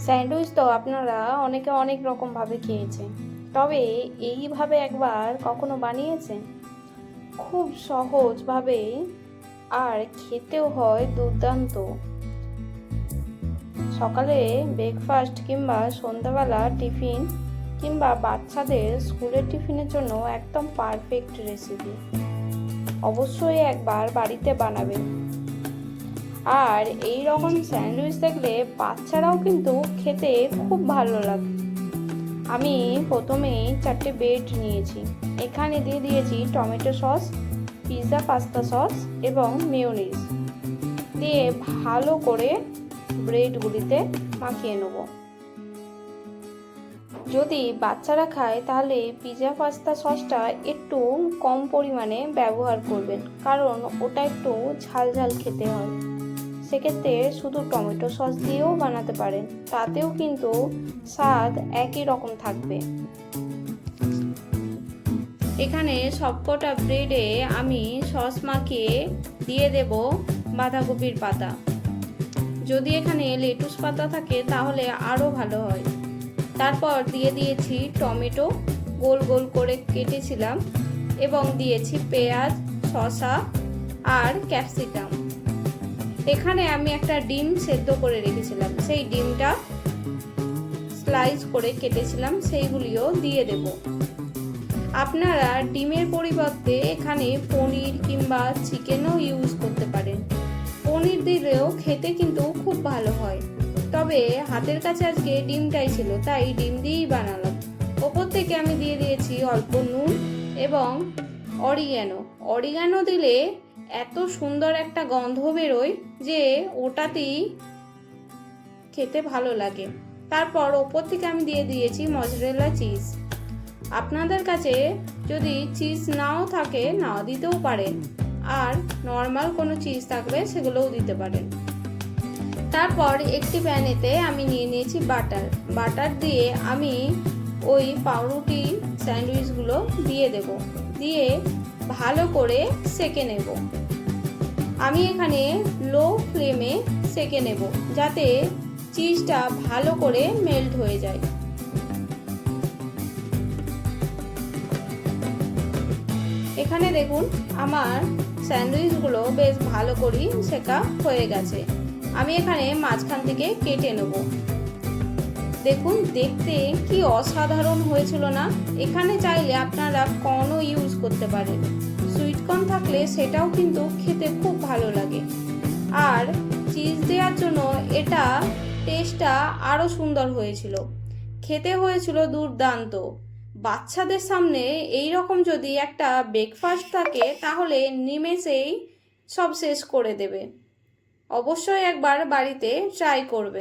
Sandwich তো আপনারা অনেকে অনেক রকমভাবে খেয়েছেন। তবে এইভাবে একবার কখনো বানিয়েছেন? খুব সহজভাবে আর খেতেও হয় দুর্দান্ত। সকালে ব্রেকফাস্ট কিংবা সন্ধ্যাবেলা টিফিন কিংবা বাচ্চাদের স্কুলের টিফিনের জন্য একদম পারফেক্ট রেসিপি অবশ্যই একবার বাড়িতে বানাবেন। আর এই রকম স্যান্ডউইচ দেখলে বাচ্চারাও কিন্তু খেতে খুব ভালো লাগে। আমি প্রথমে চারটে ব্রেড নিয়েছি। এখানে দিয়ে দিয়েছি tomato sauce, pizza pasta sauce এবং মেয়োনিজ। দিয়ে ভালো করে ব্রেডগুলিতে মাখিয়ে নেব। যদি বাচ্চারা খায় তাহলে পিৎজা পাস্তা সসটা একটু কম পরিমাণে ব্যবহার করবেন, কারণ ওটা একটু ঝাল ঝাল খেতে হয়। সেক্ষেত্রে শুধু টমেটো সস দিয়েও বানাতে পারেন, তাতেও কিন্তু স্বাদ একই রকম থাকবে। এখানে সবকটা ব্রেডে আমি সস মাখিয়ে দিয়ে দেব বাঁধাকপির পাতা। যদি এখানে লেটুস পাতা থাকে তাহলে আরও ভালো হয়। তারপর দিয়ে দিয়েছি টমেটো, গোল গোল করে কেটেছিলাম এবং দিয়েছি পেঁয়াজ, শসা আর ক্যাপসিকাম। এখানে আমি একটা ডিম সেদ্ধ করে রেখেছিলাম। সেই ডিমটা স্লাইস করে কেটেছিলাম, সেইগুলিও দিয়ে দেব। আপনারা ডিমের পরিবর্তে এখানে পনির কিংবা চিকেনও ইউজ করতে পারেন। পনির দিলেও খেতে কিন্তু খুব ভালো হয়। তবে হাতের কাছে আজকে ডিমটাই ছিল, তাই ডিম দিয়েই বানালাম। ওপর থেকে আমি দিয়ে দিয়েছি অল্প নুন এবং অরিগ্যানো অরিগ্যানো দিলে এত সুন্দর একটা গন্ধ বেরোয় যে ওটাতেই খেতে ভালো লাগে। তারপর ওপর থেকে আমি দিয়ে দিয়েছি মজরেলা চিজ আপনাদের কাছে যদি চিজ নাও থাকে, নাও দিতেও পারেন। আর নর্মাল কোনো চিজ থাকলে সেগুলোও দিতে পারেন। তারপর একটি প্যানেতে আমি নিয়ে নিয়েছি বাটার বাটার দিয়ে আমি ওই পাউরুটি স্যান্ডউইচগুলো দিয়ে দেব। দিয়ে ভালো করে সেকে নেব। আমি এখানে লো ফ্লেমে সেকে নেব, যাতে চিজটা ভালো করে মেল্ট হয়ে যায়। এখানে দেখুন, আমার স্যান্ডউইচগুলো বেশ ভালো করেই শেখা হয়ে গেছে। আমি এখানে মাঝখান থেকে কেটে নেব। দেখুন, দেখতে কি অসাধারণ হয়েছিল না? এখানে চাইলে আপনারা কর্নও ইউজ করতে পারেন। সুইট কর্ন থাকলে সেটাও কিন্তু খেতে খুব ভালো লাগে। আর চিজ দেওয়ার জন্য এটা টেস্টটা আরও সুন্দর হয়েছিল। খেতে হয়েছিল দুর্দান্ত। বাচ্চাদের সামনে এই রকম যদি একটা ব্রেকফাস্ট থাকে, তাহলে নিমেষেই সব শেষ করে দেবে। অবশ্যই একবার বাড়িতে ট্রাই করবে।